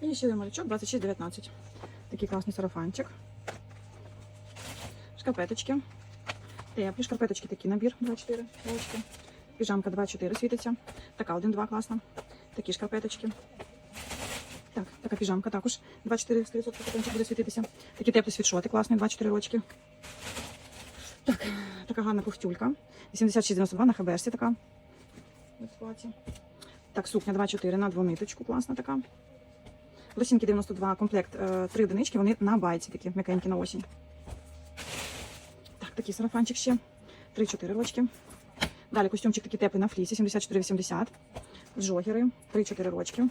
І ще один малючок 26,19. Такий класний сарафанчик. Шкарпеточки. Теплі шкарпеточки такий набір 2,4 рочки. Піжамка 2,4 світиться. Така 1,2 класна. Такі шкарпеточки. Так, така піжамка також 2,4 100% потенчик буде світитися. Такі теплі світшоти класні, 2,4 рочки. Так, така гарна ковтюлька. 86,92 на хаберсі така. Так, сукня 2,4 на двониточку, класна така. Лосінки 92, комплект, е, три одинички, вони на байці такі, м'якенькі на осінь. Так, такий сарафанчик ще. 3-4 рочки. Далі костюмчик такий теплий на флісі, 74,80. Джогери, 3-4 рочки.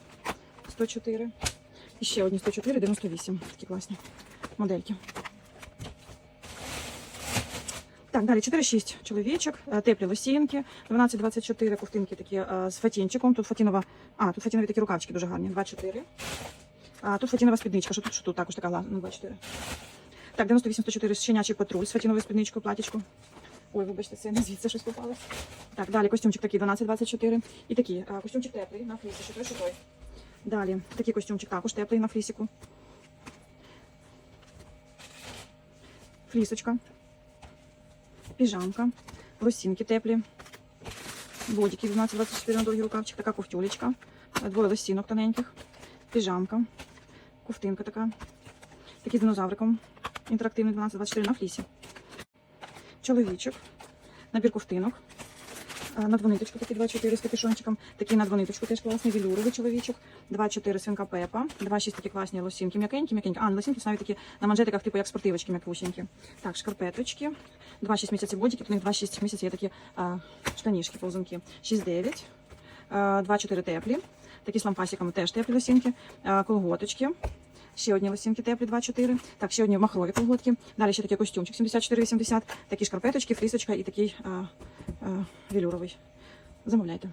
104. І ще одні 104, 98. Такі класні модельки. Так, далі 4-6 чоловічок, е, теплі лосінки, 12-24 ковтинки такі е, з фатінчиком. Тут фатінова, а, тут фатінові такі рукавчики дуже гарні, 2-4. А тут фатінова спідничка, що тут, що тут також така ну, 2-4. Так, 98-104 щенячий патруль з фатіновою спідничкою, платічку. Ой, вибачте, це не звідси щось попалось. Так, далі костюмчик такий 12-24. І такий а, костюмчик теплий на флісі, що той, що той. Далі такий костюмчик також теплий на флісіку. Флісочка. Піжамка. Лосінки теплі. Бодики 12-24 на довгий рукавчик. Така ковтюлечка. Двоє лосінок тоненьких. Піжамка. Ковтинка така. Такий з динозавриком. Інтерактивний 12-24 на флісі. Чоловічок. Набір ковтинок. А, На двониточку такі 2-4 з капюшончиком. Такий на двониточку теж класний вілюровий чоловічок. 2-4 свинка Пепа. 2-6 такі класні лосінки. М'якенькі, м'якенькі. А, лосінки навіть такі на манжетиках, типу як спортивочки м'якусінькі. Так, шкарпеточки. 2-6 місяців бодики. В них 2-6 місяців є такі а, штанішки, повзунки. 6-9. А, 2-4 теплі. Такі з лампасиками теж теплі лосінки. А, колготочки. Ще одні лосінки теплі 2-4. Так, ще одні махрові колготки. Далі ще такий костюмчик 74-80. Такі шкарпеточки, фрісочка і такий а, а, велюровий. Замовляйте.